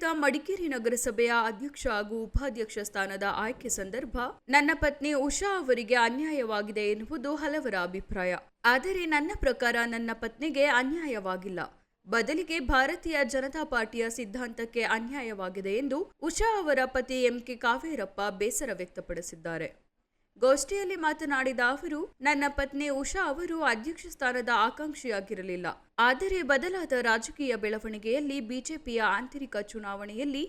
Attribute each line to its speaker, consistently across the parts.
Speaker 1: ನಡೆದ ಮಡಿಕೇರಿ ನಗರಸಭೆಯ ಅಧ್ಯಕ್ಷ ಹಾಗೂ ಉಪಾಧ್ಯಕ್ಷ ಸ್ಥಾನದ ಆಯ್ಕೆ ಸಂದರ್ಭ ನನ್ನ ಪತ್ನಿ ಉಷಾ ಅವರಿಗೆ ಅನ್ಯಾಯವಾಗಿದೆ ಎನ್ನುವುದು ಹಲವರ ಅಭಿಪ್ರಾಯ. ಆದರೆ ನನ್ನ ಪ್ರಕಾರ ನನ್ನ ಪತ್ನಿಗೆ ಅನ್ಯಾಯವಾಗಿಲ್ಲ. ಬದಲಿಗೆ ಭಾರತೀಯ ಜನತಾ ಪಾರ್ಟಿಯ ಸಿದ್ಧಾಂತಕ್ಕೆ ಅನ್ಯಾಯವಾಗಿದೆ ಎಂದು ಉಷಾ ಅವರ ಪತಿ ಎಂಕೆ ಕಾವೇರಪ್ಪ ಬೇಸರ ವ್ಯಕ್ತಪಡಿಸಿದ್ದಾರೆ. ಗೋಷ್ಠಿಯಲ್ಲಿ ಮಾತನಾಡಿದ ಅವರು, ನನ್ನ ಪತ್ನಿ ಉಷಾ ಅವರು ಅಧ್ಯಕ್ಷ ಸ್ಥಾನದ ಆಕಾಂಕ್ಷಿಯಾಗಿರಲಿಲ್ಲ. ಆದರೆ ಬದಲಾದ ರಾಜಕೀಯ ಬೆಳವಣಿಗೆಯಲ್ಲಿ ಬಿಜೆಪಿಯ ಆಂತರಿಕ ಚುನಾವಣೆಯಲ್ಲಿ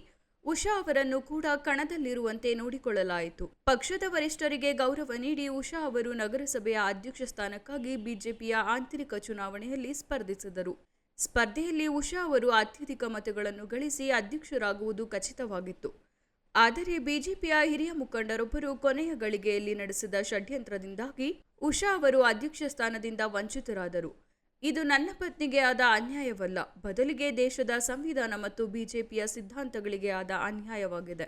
Speaker 1: ಉಷಾ ಅವರನ್ನು ಕೂಡ ಕಣದಲ್ಲಿರುವಂತೆ ನೋಡಿಕೊಳ್ಳಲಾಯಿತು. ಪಕ್ಷದ ವರಿಷ್ಠರಿಗೆ ಗೌರವ ನೀಡಿ ಉಷಾ ಅವರು ನಗರಸಭೆಯ ಅಧ್ಯಕ್ಷ ಸ್ಥಾನಕ್ಕಾಗಿ ಬಿಜೆಪಿಯ ಆಂತರಿಕ ಚುನಾವಣೆಯಲ್ಲಿ ಸ್ಪರ್ಧಿಸಿದರು. ಸ್ಪರ್ಧೆಯಲ್ಲಿ ಉಷಾ ಅವರು ಅತ್ಯಧಿಕ ಮತಗಳನ್ನು ಗಳಿಸಿ ಅಧ್ಯಕ್ಷರಾಗುವುದು ಖಚಿತವಾಗಿತ್ತು. ಆದರೆ ಬಿಜೆಪಿಯ ಹಿರಿಯ ಮುಖಂಡರೊಬ್ಬರು ಕೊನೆಯ ಗಳಿಗೆಯಲ್ಲಿ ನಡೆಸಿದ ಷಡ್ಯಂತ್ರದಿಂದಾಗಿ ಉಷಾ ಅವರು ಅಧ್ಯಕ್ಷ ಸ್ಥಾನದಿಂದ ವಂಚಿತರಾದರು. ಇದು ನನ್ನ ಪತ್ನಿಗೆ ಆದ ಅನ್ಯಾಯವಲ್ಲ, ಬದಲಿಗೆ ದೇಶದ ಸಂವಿಧಾನ ಮತ್ತು ಬಿಜೆಪಿಯ ಸಿದ್ಧಾಂತಗಳಿಗೆ ಆದ ಅನ್ಯಾಯವಾಗಿದೆ.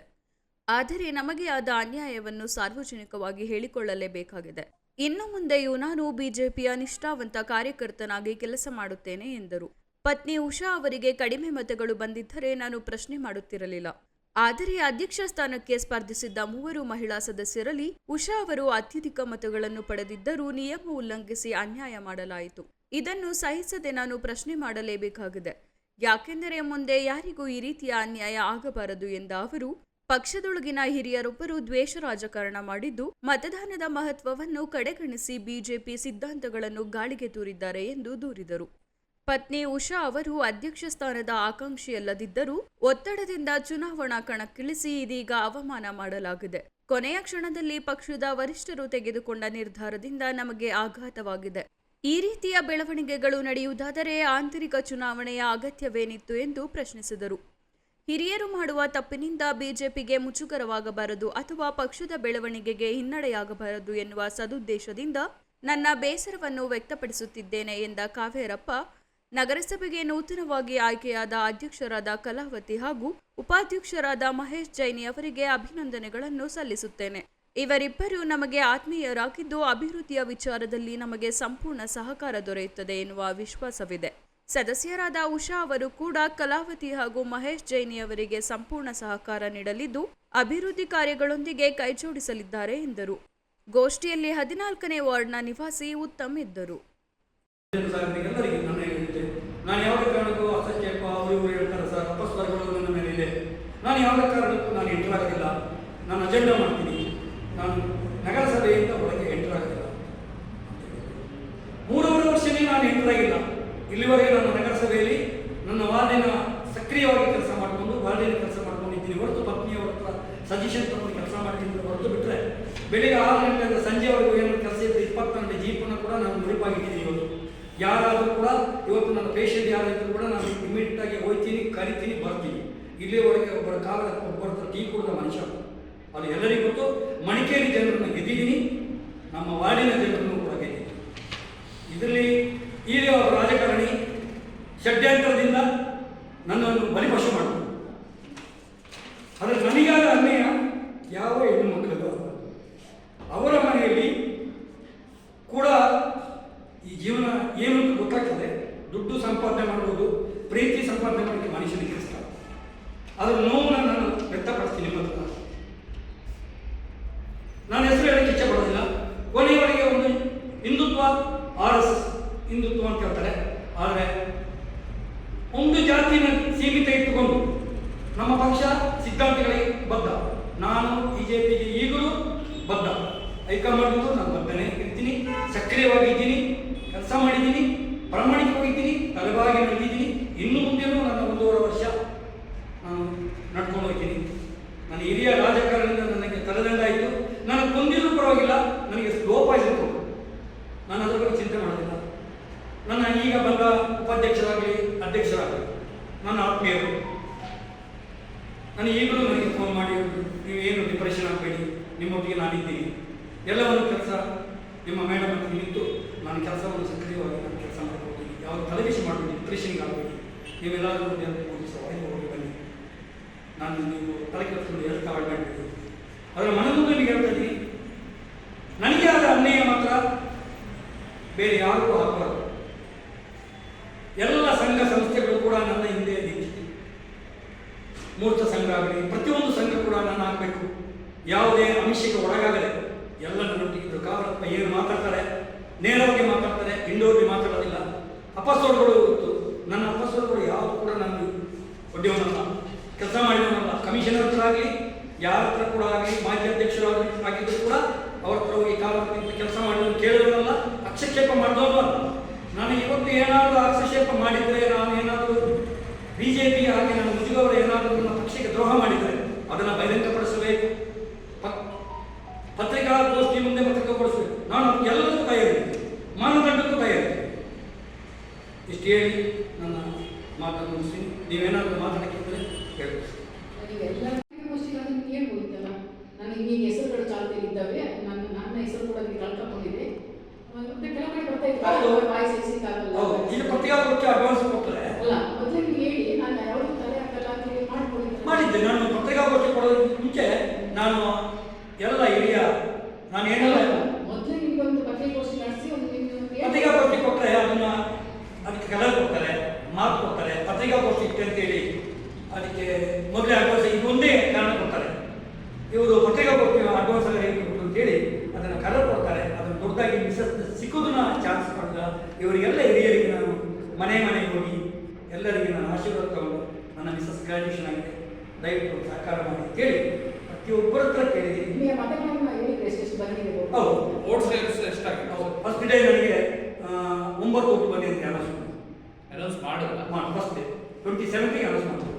Speaker 1: ಆದರೆ ನಮಗೆ ಆದ ಅನ್ಯಾಯವನ್ನು ಸಾರ್ವಜನಿಕವಾಗಿ ಹೇಳಿಕೊಳ್ಳಲೇಬೇಕಾಗಿದೆ. ಇನ್ನು ಮುಂದೆಯೂ ನಾನು ಬಿಜೆಪಿಯ ನಿಷ್ಠಾವಂತ ಕಾರ್ಯಕರ್ತನಾಗಿ ಕೆಲಸ ಮಾಡುತ್ತೇನೆ ಎಂದರು. ಪತ್ನಿ ಉಷಾ ಅವರಿಗೆ ಕಡಿಮೆ ಮತಗಳು ಬಂದಿದ್ದರೆ ನಾನು ಪ್ರಶ್ನೆ ಮಾಡುತ್ತಿರಲಿಲ್ಲ. ಆದರೆ ಅಧ್ಯಕ್ಷ ಸ್ಥಾನಕ್ಕೆ ಸ್ಪರ್ಧಿಸಿದ್ದ ಮೂವರು ಮಹಿಳಾ ಸದಸ್ಯರಲ್ಲಿ ಉಷಾ ಅವರು ಅತ್ಯಧಿಕ ಮತಗಳನ್ನು ಪಡೆದಿದ್ದರೂ ನಿಯಮ ಉಲ್ಲಂಘಿಸಿ ಅನ್ಯಾಯ ಮಾಡಲಾಯಿತು. ಇದನ್ನು ಸಹಿಸದೆ ನಾನು ಪ್ರಶ್ನೆ ಮಾಡಲೇಬೇಕಾಗಿದೆ. ಯಾಕೆಂದರೆ ಮುಂದೆ ಯಾರಿಗೂ ಈ ರೀತಿಯ ಅನ್ಯಾಯ ಆಗಬಾರದು ಎಂದ ಅವರು, ಪಕ್ಷದೊಳಗಿನ ಹಿರಿಯರೊಬ್ಬರು ದ್ವೇಷ ರಾಜಕಾರಣ ಮಾಡಿದ್ದು ಮತದಾನದ ಮಹತ್ವವನ್ನು ಕಡೆಗಣಿಸಿ ಬಿಜೆಪಿ ಸಿದ್ಧಾಂತಗಳನ್ನು ಗಾಳಿಗೆ ತೂರಿದ್ದಾರೆ ಎಂದು ದೂರಿದರು. ಪತ್ನಿ ಉಷಾ ಅವರು ಅಧ್ಯಕ್ಷ ಸ್ಥಾನದ ಆಕಾಂಕ್ಷಿಯಲ್ಲದಿದ್ದರೂ ಒತ್ತಡದಿಂದ ಚುನಾವಣಾ ಕಣಕ್ಕಿಳಿಸಿ ಇದೀಗ ಅವಮಾನ ಮಾಡಲಾಗಿದೆ. ಕೊನೆಯ ಕ್ಷಣದಲ್ಲಿ ಪಕ್ಷದ ವರಿಷ್ಠರು ತೆಗೆದುಕೊಂಡ ನಿರ್ಧಾರದಿಂದ ನಮಗೆ ಆಘಾತವಾಗಿದೆ. ಈ ರೀತಿಯ ಬೆಳವಣಿಗೆಗಳು ನಡೆಯುವುದಾದರೆ ಆಂತರಿಕ ಚುನಾವಣೆಯ ಅಗತ್ಯವೇನಿತ್ತು ಎಂದು ಪ್ರಶ್ನಿಸಿದರು. ಹಿರಿಯರು ಮಾಡುವ ತಪ್ಪಿನಿಂದ ಬಿಜೆಪಿಗೆ ಮುಜುಗರವಾಗಬಾರದು ಅಥವಾ ಪಕ್ಷದ ಬೆಳವಣಿಗೆಗೆ ಹಿನ್ನಡೆಯಾಗಬಾರದು ಎನ್ನುವ ಸದುದ್ದೇಶದಿಂದ ನನ್ನ ಬೇಸರವನ್ನು ವ್ಯಕ್ತಪಡಿಸುತ್ತಿದ್ದೇನೆ ಎಂದ ಕಾವೇರಪ್ಪ ನಗರಸಭೆಗೆ ನೂತನವಾಗಿ ಆಯ್ಕೆಯಾದ ಅಧ್ಯಕ್ಷರಾದ ಕಲಾವತಿ ಹಾಗೂ ಉಪಾಧ್ಯಕ್ಷರಾದ ಮಹೇಶ್ ಜೈನಿ ಅವರಿಗೆ ಅಭಿನಂದನೆಗಳನ್ನು ಸಲ್ಲಿಸುತ್ತೇನೆ. ಇವರಿಬ್ಬರು ನಮಗೆ ಆತ್ಮೀಯರಾಗಿದ್ದು ಅಭಿವೃದ್ಧಿಯ ವಿಚಾರದಲ್ಲಿ ನಮಗೆ ಸಂಪೂರ್ಣ ಸಹಕಾರ ದೊರೆಯುತ್ತದೆ ಎನ್ನುವ ವಿಶ್ವಾಸವಿದೆ. ಸದಸ್ಯರಾದ ಉಷಾ ಅವರು ಕೂಡ ಕಲಾವತಿ ಹಾಗೂ ಮಹೇಶ್ ಜೈನಿ ಅವರಿಗೆ ಸಂಪೂರ್ಣ ಸಹಕಾರ ನೀಡಲಿದ್ದು ಅಭಿವೃದ್ಧಿ ಕಾರ್ಯಗಳೊಂದಿಗೆ ಕೈಜೋಡಿಸಲಿದ್ದಾರೆ ಎಂದರು. ಗೋಷ್ಠಿಯಲ್ಲಿ ಹದಿನಾಲ್ಕನೇ ವಾರ್ಡ್ನ ನಿವಾಸಿ ಉತ್ತಮ್ ಇದ್ದರು.
Speaker 2: ನಾನು ಯಾವುದೇ ಕಾರಣಕ್ಕೂ ಅಸತ್ಯಪ್ಪ ಅವರು ಇವರು ಹೇಳ್ತಾರೆ ಸರ್ ಅಪಸ್ವರಗಳು ನನ್ನ ಮೇಲೆ ಇದೆ. ನಾನು ಯಾವುದೇ ಕಾರಣಕ್ಕೂ ನಾನು ಎಂಟರ್ ಆಗೋದಿಲ್ಲ ನಾನು ಅಜೆಂಡಾ ಮಾಡ್ತೀನಿ. ನಾನು ನಗರಸಭೆಯಿಂದ ಒಳಗೆ ಎಂಟರ್ ಆಗೋದಿಲ್ಲ ಮೂರುವರೆ ವರ್ಷನೇ ನಾನು ಎಂಟರ್ ಆಗಿಲ್ಲ. ಇಲ್ಲಿವರೆಗೆ ನಾನು ನಗರಸಭೆಯಲ್ಲಿ ನನ್ನ ವಾರ್ಡಿನ ಸಕ್ರಿಯವಾಗಿ ಕೆಲಸ ಮಾಡಿಕೊಂಡು ವಾರ್ಡಿನ ಕೆಲಸ ಮಾಡ್ಕೊಂಡಿದ್ದೀನಿ ಹೊರತು ಪತ್ನಿಯವರ ಹತ್ರ ಸಜೆಷನ್ ತಗೊಂಡು ಕೆಲಸ ಮಾಡ್ತೀನಿ ಹೊರತು ಬಿಟ್ಟರೆ ಬೆಳಿಗ್ಗೆ ಆರು ಗಂಟೆಯಿಂದ ಸಂಜೆವರೆಗೂ ಏನು ಕೆಲಸ ಇದ್ದರೆ ಇಪ್ಪತ್ತು ಗಂಟೆ ಜೀಪನ್ನು ಕೂಡ ನಾನು ಮುಡಿಪಾಗಿದ್ದೀನಿ ಇವತ್ತು. ಯಾರಾದರೂ ಕೂಡ ಇವತ್ತು ನನ್ನ ಪೇಷಂಟ್ ಯಾರಾದರೂ ಕೂಡ ನಾನು ಇಮಿಡಿಯೇಟ್ ಆಗಿ ಹೋಗ್ತೀನಿ ಕರಿತೀನಿ, ಬರ್ತೀನಿ. ಇಲ್ಲಿವರೆಗೆ ಒಬ್ಬರ ಕಾಲ ಒಬ್ಬರ ಟೀ ಕುಡಿದ ಮನುಷ್ಯ ಅದು ಎಲ್ಲರಿಗೂ ಗೊತ್ತು. ಮಣಿಕೇರಿ ಜನರನ್ನು ಗೆದ್ದಿದ್ದೀನಿ. ನಮ್ಮ ವಾರ್ಡಿನ ಜನರನ್ನು ಕೂಡ ಗೆದ್ದಿದ್ದೀನಿ. ಇದರಲ್ಲಿ ಈಗ ರಾಜಕಾರಣಿ ಷಡ್ಯಂತ್ರದಿಂದ ನನ್ನನ್ನು ಬಲಿಪಶು ಮಾಡಿದರು ಆದರೆ ನನಗಾದ ಅದರ ನೋವನ್ನು ನಾನು ವ್ಯಕ್ತಪಡಿಸ್ತೀನಿ ಮತ್ತು ನಾನು ಹೆಸರು ಹೇಳಕ್ಕೆ ಇಚ್ಛೆ ಪಡೋದಿಲ್ಲ. ಕೊನೆಯವರೆಗೆ ಒಂದು ಹಿಂದುತ್ವ, ಆರ್ ಎಸ್ ಹಿಂದುತ್ವ ಅಂತ ಹೇಳ್ತಾರೆ. ಆದರೆ ಒಂದು ಜಾತಿಯನ್ನು ಸೀಮಿತ ಇಟ್ಟುಕೊಂಡು ನಮ್ಮ ಪಕ್ಷ ಸಿದ್ಧಾಂತಗಳಿಗೆ ಬದ್ಧ. ನಾನು ಬಿಜೆಪಿಗೆ ಈಗಲೂ ಬದ್ಧ. ಹೈಕಮಾಂಡ್ಗೂ ನಾನು ಬದ್ಧನೇ ಇರ್ತೀನಿ. ಸಕ್ರಿಯವಾಗಿದ್ದೀನಿ. ಕೆಲಸ ಮಾಡಿದ್ದೀನಿ. ಪ್ರಾಮಾಣಿಕವಾಗಿದ್ದೀನಿ ತಲೆಬಾಗಿ ನಡೆದಿದ್ದೀನಿ ಇನ್ನು ಮುಂದೆನೂ ನನ್ನ ಒಂದೂವರೆ ವರ್ಷ ನಾನು ನಡ್ಕೊಂಡು ಹೋಗ್ತೀನಿ ನನ್ನ ಹಿರಿಯ ರಾಜಕಾರಣದಿಂದ ನನಗೆ ತಲೆದಂಡ ಆಯಿತು ನನಗೆ ಕೊಂದಿದ್ರು ಪರವಾಗಿಲ್ಲ, ನನಗೆ ಸ್ಲೋ ಪಾಯ್ಸನ್ ನಾನು ಅದರ ಬಗ್ಗೆ ಚಿಂತೆ ಮಾಡೋದಿಲ್ಲ. ನನ್ನ ಈಗ ಬಂದ ಉಪಾಧ್ಯಕ್ಷರಾಗಲಿ, ಅಧ್ಯಕ್ಷರಾಗಲಿ, ನನ್ನ ಆತ್ಮೀಯರು, ನಾನು ಈಗಲೂ ನನಗೆ ಫೋನ್ ಮಾಡಿ ನೀವು ಏನು ಡಿಪ್ರೆಷನ್ ಆಗಬೇಡಿ ನಿಮ್ಮೊಟ್ಟಿಗೆ ನಾನಿದ್ದೀನಿ. ಎಲ್ಲವನ್ನು ಕೆಲಸ ನಿಮ್ಮ ಮೇಡಮ್ ಅಂತ ನಿಂತು, ನಾನು ಕೆಲಸವನ್ನು ಸಕ್ರಿಯವಾಗಿ ನಾನು ಕೆಲಸ ಮಾಡ್ಕೊಡ್ತೀನಿ ಯಾವ ತಲೆಬಿಸಿ ಮಾಡಬೇಡಿ ಡಿಪ್ರೆಷನ್ಗೆ ಆಗಬೇಡಿ. ನೀವೆಲ್ಲರೂ ಹೋಗಿ ನಾನು ನೀವು ತಲೆ ಕೆಡಿಸ್ಕೊಂಡು ಹೇಳ್ತಾ ಮಾಡಬೇಕು ಅದರ ಮನದಲ್ಲಿ ಹೇಳ್ತಾ ಇದ್ದೀನಿ ನನಗೆ ಆದ ಅನ್ಯಾಯ ಮಾತ್ರ ಬೇರೆ ಯಾರಿಗೂ ಹಾಕಬಾರದು. ಎಲ್ಲ ಸಂಘ ಸಂಸ್ಥೆಗಳು ಕೂಡ ನನ್ನ ಹಿಂದೆ ನಿಂತಿದೆ. ಮೂರ್ತ ಸಂಘ ಆಗಲಿ, ಪ್ರತಿಯೊಂದು ಸಂಘ ಕೂಡ ನನ್ನ ಹಾಕಬೇಕು. ಯಾವುದೇ ಅಂಶಕ್ಕೆ ಒಳಗಾಗಲಿ ಎಲ್ಲ ನನ್ನೊಟ್ಟಿಗಿದ್ರು ಕಾವಲಪ್ಪ ಏನು ಮಾತಾಡ್ತಾರೆ, ನೇರವಾಗಿ ಮಾತಾಡ್ತಾರೆ ಇಂಡೋರ್ಗೆ ಮಾತಾಡೋದಿಲ್ಲ. ಅಪಸ್ವರಗಳು ಇತ್ತು. ನನ್ನ ಅಪಸ್ವರಗಳು ಯಾವುದು ಕೂಡ ನಾನು ಒಡ್ಡೆಯವನಲ್ಲ ಕೆಲಸ ಮಾಡಿದವನಲ್ಲ ಕಮಿಷನರ್ ಹತ್ರ ಆಗಲಿ ಯಾರ ಹತ್ರ ಕೂಡ ಆಗಲಿ, ಮಾಜಿ ಅಧ್ಯಕ್ಷರಾಗಲಿ ಆಗಿದ್ರು ಕೂಡ ಅವ್ರ ಹತ್ರ ಹೋಗಿ ಕಾಲಕ್ಕೆ ಕೆಲಸ ಮಾಡಿದ್ರು ಕೇಳಿದ್ರಲ್ಲ ಹಸ್ತಕ್ಷೇಪ ಮಾಡಿದವರು ನಾನು ಇವತ್ತು ಏನಾದರೂ ಹಸ್ತಕ್ಷೇಪ ಮಾಡಿದರೆ ನಾನು ಏನಾದರೂ ಬಿ ಜೆ ಪಿ ಹಾಗೆ ನನ್ನ ಮುಜುಗವರು ಏನಾದರೂ ನನ್ನ ಪಕ್ಷಕ್ಕೆ ದ್ರೋಹ ಮಾಡಿದರೆ ಅದನ್ನು ಬಹಿರಂಗಪಡಿಸಬೇಕು. ಪತ್ರಿಕಾ ಗೋಷ್ಠಿ ಮುಂದೆ ಪತ್ರಿಕಾಗೊಳಿಸಬೇಕು ನಾನು ಎಲ್ಲದಕ್ಕೂ ತಯಾರಿ, ಮಾನದಂಡಕ್ಕೂ ತಯಾರಿ. ಇಷ್ಟು ಹೇಳಿ ನನ್ನ ಮಾತನ್ನು ಮುಗಿಸಿ ನೀವೇನಾದರೂ ಮಾತಾಡಕ್ಕಿದ್ರೆ ಹೇಳಿ
Speaker 3: ನೀವೆಲ್ಲ ಗೋಷ್ಠಿಗಳನ್ನು ನಿಮ್ಗೆ ಹೇಳ್ಬೋದಿತ್ತಲ್ಲ ನನಗೆ ಈಗ ಹೆಸರುಗಳು ಚಾಲ್ತಿಯಲ್ಲಿದ್ದಾವೆ ನನ್ನ ನನ್ನ ಹೆಸರು ಕೂಡ ನೀವು ಕಳ್ಕೊಂಡಿದೆ ಮತ್ತೆ ಕೆಲವು ಕಡೆ ಬರ್ತಾ. ಇತ್ತು. ವಾಯ್ಸ್ ಹೆಸರಿಗಾಗಲ್ಲ
Speaker 2: ಹೌದು. ಈಗ ಅಡ್ವಾನ್ಸ್ ಕೊಡ್ತಾರೆ.
Speaker 3: ಅಲ್ಲ ಮೊದಲೇ ಹೇಳಿ ನಾನು ಯಾವಾಗ ತಲೆ ಹಾಕಲ್ಲ ಅಂತ ಹೇಳಿ ಮಾಡ್ಕೊಂಡಿದ್ದೆ
Speaker 2: ಮಾಡಿದ್ದೆ. ನಾನು ಪತ್ರಿಕಾಗೋಷ್ಠಿ ಕೊಡೋದಕ್ಕೆ ಮುಂಚೆ ನಾನು ಎಲ್ಲ ಹಿರಿಯ ನಾನು ಏನೆಲ್ಲ
Speaker 3: ಮೊದಲೇ ನಿಮ್ಗೊಂದು ಪತ್ರಿಕಾಗೋಷ್ಠಿ ನಡೆಸಿ ಒಂದು ನಿಮ್ಗೆ
Speaker 2: ಪತ್ರಿಕಾಗೋಷ್ಠಿ ಕೊಟ್ಟರೆ ಅದನ್ನ ಅದಕ್ಕೆ ಕಲರ್ ಕೊಡ್ತಾರೆ ಮಾತು ಕೊಡ್ತಾರೆ ಪತ್ರಿಕಾಗೋಷ್ಠಿ ಇಟ್ಟೆ ಅಂತೇಳಿ ಅದಕ್ಕೆ ಮೊದಲೇ ಅಡ್ವಾನ್ಸ್ ಇದೊಂದೇ ಕಾರಣ ಕೊಡ್ತಾರೆ. ಇವರು ಪತ್ರಿಕಾಗೋಷ್ಠಿ ಅಡ್ವಾನ್ಸ್ ಎಲ್ಲ ಹೇಗೆ ಕೊಟ್ಟು ಅಂತೇಳಿ ಅದನ್ನು ಕಲರ್ ಕೊಡ್ತಾರೆ ಅದನ್ನು ದೊಡ್ಡದಾಗಿ ಮಿಸಸ್ ಸಿಕ್ಕೋದನ್ನ ಚಾನ್ಸ್ ಪಡೆದ ಇವರಿಗೆಲ್ಲ ಹಿರಿಯರಿಗೆ ನಾನು ಮನೆ ಮನೆ ಹೋಗಿ ಎಲ್ಲರಿಗೆ ನಾನು ಆಶೀರ್ವಾದ ತಗೊಂಡು ನನ್ನ ಮಿಸಸ್ ಗ್ರಾಜುಯೇಷನ್ ಆಗಿದೆ. ದಯವಿಟ್ಟು ಸಹಕಾರ ಮಾಡಿ ಕೇಳಿ ಪ್ರತಿಯೊಬ್ಬರ ಹತ್ರ ಕೇಳಿದ್ದೀನಿ. ಹೌದು.
Speaker 4: ಓಟ್ಸ್ ಎಷ್ಟಾಗಿದೆ
Speaker 2: ಫಸ್ಟ್ ಡೇ ನನಗೆ ಒಂಬತ್ತು ಕೋಟಿ ಬಂದಿದೆ ಅಂತ ಅನೌನ್ಸ್
Speaker 4: ಮಾಡಿಲ್ಲ.
Speaker 2: ಮಾಡಿ ಫಸ್ಟ್ ಡೇ ಟ್ವೆಂಟಿ ಸೆವೆಂಟಿಗೆ ಅನೌನ್ಸ್ ಮಾಡಿದ್ರು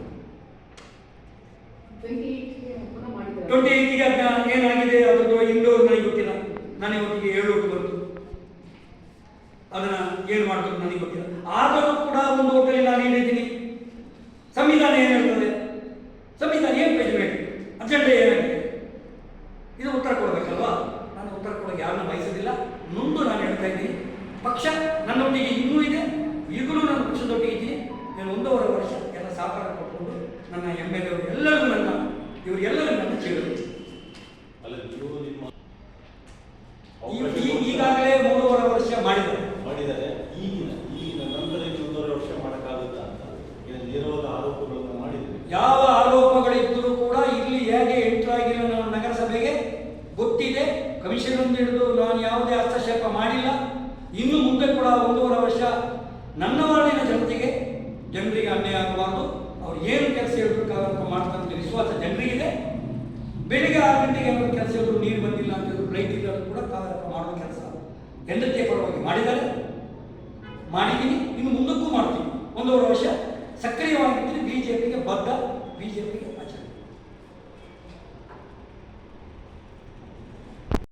Speaker 3: ಟ್ವೆಂಟಿ ಪುನಃ ಮಾಡಿದ್ದಾರೆ
Speaker 2: ಟ್ವೆಂಟಿ ಏಯ್ಟಿಗೆ ಅದನ್ನ ಏನಾಗಿದೆ ಅದ್ರದ್ದು ಇಂಡೋರ್ ನನಗೆ ಗೊತ್ತಿಲ್ಲ ನನಗೆ ಒಟ್ಟಿಗೆ ಏಳು ಓಟು ಬಂತು ಅದನ್ನ ಏನು ಮಾಡಬೇಕು ನನಗೆ ಗೊತ್ತಿಲ್ಲ ಆದರೂ ಕೂಡ ಒಂದು ಓಟಲ್ಲಿ ನಾನು ಹೇಳಿದ್ದೀನಿ ಸಂವಿಧಾನ ಏನು ಹೇಳ್ತದೆ ಸಂವಿಧಾನ ಏನು ಪೇಜ್ಮೆಂಟ್ ಅಜೆಂಡಾ ಏನಾಗಿದೆ ಇದು ಉತ್ತರ ಕೊಡಬೇಕಲ್ವಾ ಕೊಡೋಕೆ ಯಾರನ್ನ ಬಯಸೋದಿಲ್ಲ. ಮುಂದೆ ನಾನು ಹೇಳ್ತಾ ಇದ್ದೀನಿ. ಪಕ್ಷ ನನ್ನೊಟ್ಟಿಗೆ ಇನ್ನೂ ಇದೆ. ಈಗಲೂ ನನ್ನ ಪಕ್ಷದೊಟ್ಟಿಗೆ ಇದ್ದೀನಿ. ನಾನು ಒಂದೂವರೆ ವರ್ಷ ಎಲ್ಲ ಸಹಕಾರ ಕೊಟ್ಕೊಂಡು ನನ್ನ ಎಂ ಎಲ್ ಎ ಎಲ್ಲರಿಗೂ ನನ್ನ ಇವರೆಲ್ಲರೂ ನನ್ನ ಕೇಳಿದ್ರು
Speaker 5: ಅಲ್ಲ ನೀವು ನಿಮ್ಮ
Speaker 2: ಈ- ಈ- ಈಗಾಗಲೇ ಮೂರುವರೆ ವರ್ಷ ಮಾಡಿದ್ದಾರೆ
Speaker 5: ಮಾಡಿದ್ದಾರೆ ಈಗಿನ ಈಗಿನ ನಂತರ ಇನ್ನು ಒಂದೂವರೆ ವರ್ಷ ಮಾಡೋಕ್ಕಾಗುತ್ತಾ ಅಂತ ಈಗ ನೇರವಾದ ಆರೋಪಗಳನ್ನು ಮಾಡಿದ್ರು
Speaker 2: ಯಾವ ಆರೋಪಗಳಿದ್ದರೂ ಕೂಡ ಇಲ್ಲಿ ಹೇಗೆ ಎಂಟರ್ ಆಗಿಲ್ಲ ನಾನು ನಗರಸಭೆಗೆ ಗೊತ್ತಿದೆ ಕಮಿಷನ್ ಹಿಡಿದು ನಾನು ಯಾವುದೇ ಹಸ್ತಕ್ಷೇಪ ಮಾಡಿಲ್ಲ. ಇನ್ನು ಮುಂದೆ ಕೂಡ ಒಂದೂವರೆ ವರ್ಷ ನನ್ನ ವಾರ್ಡಿನ ಜನತೆಗೆ ಜನರಿಗೆ ಅನ್ಯಾಯ ಆಗಬಾರ್ದು. ಅವ್ರು ಏನು ಕೆಲಸ ಹೇಳ್ಬೇಕಾಗುತ್ತೆ ಮಾಡ್ತಂತ ವಿಶ್ವಾಸ ಜನರಿಗಿದೆ. ಬೆಳಿಗ್ಗೆ ಆರು ಗಂಟೆಗೆ ಏನಾದರೂ ಕೆಲಸ ಹೇಳಿದ್ರು ನೀರು ಬಂದಿಲ್ಲ ಅಂತ ಹೇಳಿದ್ರು ಕೂಡ ಕಾಲಕ ಮಾಡುವ ಕೆಲಸ ಜನತೆ ಪರವಾಗಿ ಮಾಡಿದ್ದಾರೆ. ಮಾಡಿದ್ದೀನಿ. ಇನ್ನು ಮುಂದಕ್ಕೂ ಮಾಡ್ತೀನಿ. ಒಂದೂವರೆ ವರ್ಷ ಸಕ್ರಿಯವಾಗಿದ್ದೀನಿ. ಬಿ ಜೆ ಪಿಗೆ ಬದ್ಧ. ಬಿ ಜೆ ಪಿಗೆ ಅಚಲ